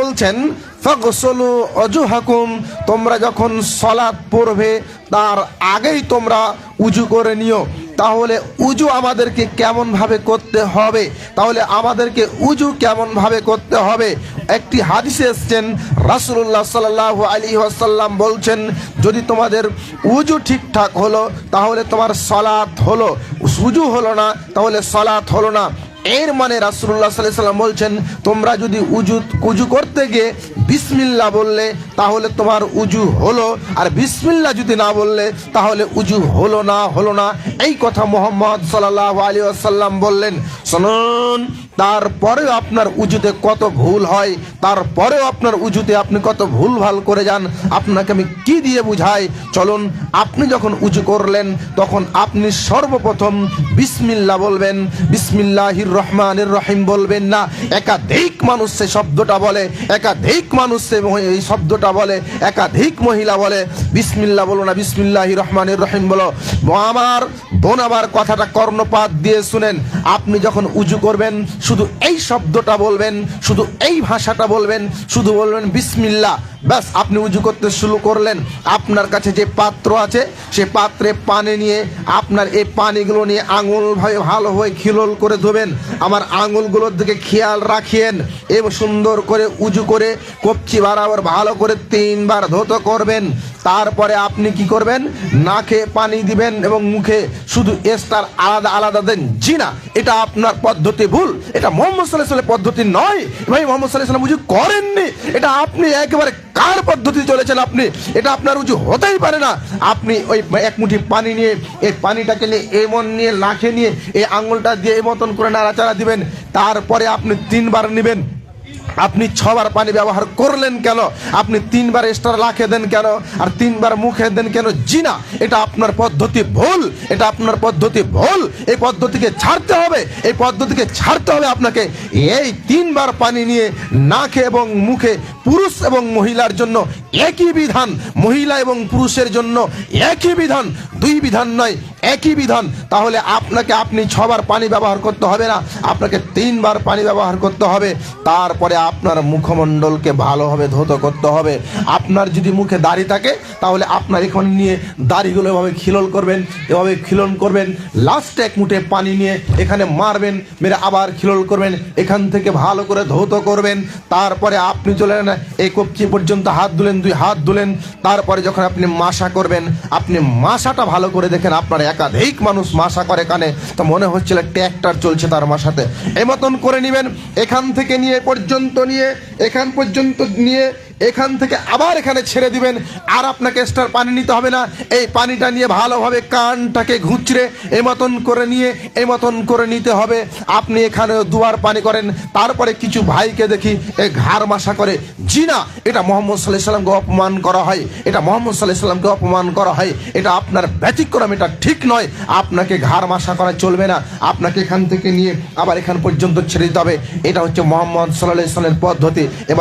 বলছেন, ফাগসলু অজুহাকুম তোমরা যখন সলাৎ পড়বে, তার আগেই তোমরা উজু করে নিও। তাহলে উজু আমাদেরকে কেমন ভাবে করতে হবে? তাহলে আমাদেরকে উজু কেমন ভাবে করতে হবে? একটি হাদিসে এসছেন, রাসূলুল্লাহ সাল্লাল্লাহু আলাইহি ওয়াসাল্লাম বলছেন, যদি তোমাদের উজু ঠিকঠাক হলো, তাহলে তোমার সলাৎ হলো। উজু হলো না, তাহলে সলাৎ হলো না। এর মানে রাসুল্লাহ সাল্লাহ সাল্লাম বলছেন, তোমরা যদি উজু উজু করতে গিয়ে বিসমিল্লা বললে, তাহলে তোমার উজু হলো, আর বিসমিল্লা যদি না বললে, তাহলে উজু হলো না হলো না। এই কথা মোহাম্মদ সাল্লাহ আলী আসাল্লাম বললেন। শুনুন, তারপরেও আপনার উজুতে কত ভুল হয়, তারপরেও আপনার উজুতে আপনি কত ভুল ভালো করে যান, আপনাকে আমি কি দিয়ে বুঝাই? চলুন, আপনি যখন উজু করলেন, তখন আপনি সর্বপ্রথম বিসমিল্লা বলবেন, বিসমিল্লাহির রহমানের রহিম বলবেন না, একাধিক মানুষ সে শব্দটা বলে, একাধিক মানুষ সে এই শব্দটা বলে, একাধিক মহিলা বলে, বিসমিল্লা বলো না, বিসমিল্লাহির রহমানের রহিম বলো। আমার বোন আবার কথাটা কর্ণপাত দিয়ে শুনেন, আপনি যখন উজু করবেন, শুধু এই শব্দটা বলবেন, শুধু এই ভাষাটা বলবেন, শুধু বলবেন বিসমিল্লা ব্যাস, আপনি উজু করতে শুরু করলেন। আপনার কাছে যে পাত্র আছে, সে পাত্রে পানি নিয়ে আপনার এই পানিগুলো নিয়ে আঙুল ভাবে ভালো হয়ে খিলোল করে ধোবেন। আমার আঙুলগুলোর দিকে খেয়াল রাখিয়েন। এবং সুন্দর করে উজু করে কপচি বারাবর ভালো করে তিনবার ধৌত করবেন। তারপরে আপনি কি করবেন? নাকে পানি দিবেন এবং মুখে শুধু এস্টার আলাদা আলাদা দেন। জি না, এটা আপনার পদ্ধতি ভুল। এটা মোহাম্মদ সাল্লাহ পদ্ধতি নয়। ভাই, মোহাম্মদ সাল্লাহ সাল্লাম উজু করেননি। এটা আপনি একেবারে কার পদ্ধতি চলেছেন আপনি? এটা আপনার উজু হতেই পারে না। আপনি ওই এক মুঠি পানি নিয়ে, এই পানিটাকে নিয়ে এমন নিয়ে লাখে নিয়ে, এই আঙুলটা দিয়ে এই মতন করে নাড়াচাড়া দিবেন। তারপরে আপনি তিনবার নেবেন। আপনি ছবার পানি ব্যবহার করলেন কেন? আপনি তিনবার স্টার লাখে দেন কেন? আর তিনবার মুখে দেন কেন? জিনা, এটা আপনার পদ্ধতি ভুল, এটা আপনার পদ্ধতি ভুল। এই পদ্ধতিকে ছাড়তে হবে, এই পদ্ধতিকে ছাড়তে হবে আপনাকে এই তিনবার পানি নিয়ে নাকে এবং মুখে পুরুষ এবং মহিলার জন্য একই বিধান, মহিলা এবং পুরুষের জন্য একই বিধান, দুই বিধান নয়, একই বিধান। তাহলে আপনাকে আপনি ছবার পানি ব্যবহার করতে হবে না, আপনাকে তিনবার পানি ব্যবহার করতে হবে। তারপরে আপনার মুখমণ্ডলকে ভালোভাবে ধৌত করতে হবে। আপনার যদি মুখে দাড়ি থাকে, তাহলে আপনার এখানে নিয়ে দাড়িগুলো এভাবে খিলন করবেন, এভাবে খিলন করবেন। লাস্টে এক মুঠে পানি নিয়ে এখানে মারবেন, মেরে আবার খিলন করবেন, এখান থেকে ভালো করে ধৌত করবেন। তারপরে আপনি চলে যান এই কবচি পর্যন্ত হাত ধুলেন দুই হাত ধুলেন তারপরে যখন আপনি মাসা করবেন, আপনি মাসাটা ভালো করে দেখেন, আপনার একাধিক মানুষ মাসা করে কানে, তো মনে হচ্ছিল ট্র্যাক্টর চলছে তার মাসাতে এমতন মতন করে নেবেন, এখান থেকে নিয়ে পর্যন্ত নিয়ে, এখান পর্যন্ত নিয়ে এখান থেকে আবার এখানে ছেড়ে দিবেন। আর আপনাকে এক্সট্রা পানি নিতে হবে না। এই পানিটা নিয়ে ভালোভাবে কানটাকে ঘুচড়ে এই মতন করে নিয়ে এই মতন করে নিতে হবে। আপনি এখানে দুয়ার পানি করেন। তারপরে কিছু ভাইকে দেখি এ ঘাড় মাসা করে। জি না, এটা মোহাম্মদ সাল্লাহ সাল্লামকে অপমান করা হয়। এটা মোহাম্মদ সাল্লাহ সাল্লামকে অপমান করা হয়। এটা আপনার ব্যতিক্রম, এটা ঠিক নয়। আপনাকে ঘাড় মাসা করা চলবে না। আপনাকে এখান থেকে নিয়ে আবার এখান পর্যন্ত ছেড়ে দিতে হবে। এটা হচ্ছে মোহাম্মদ সাল্লাহ সাল্লামের পদ্ধতি। এবার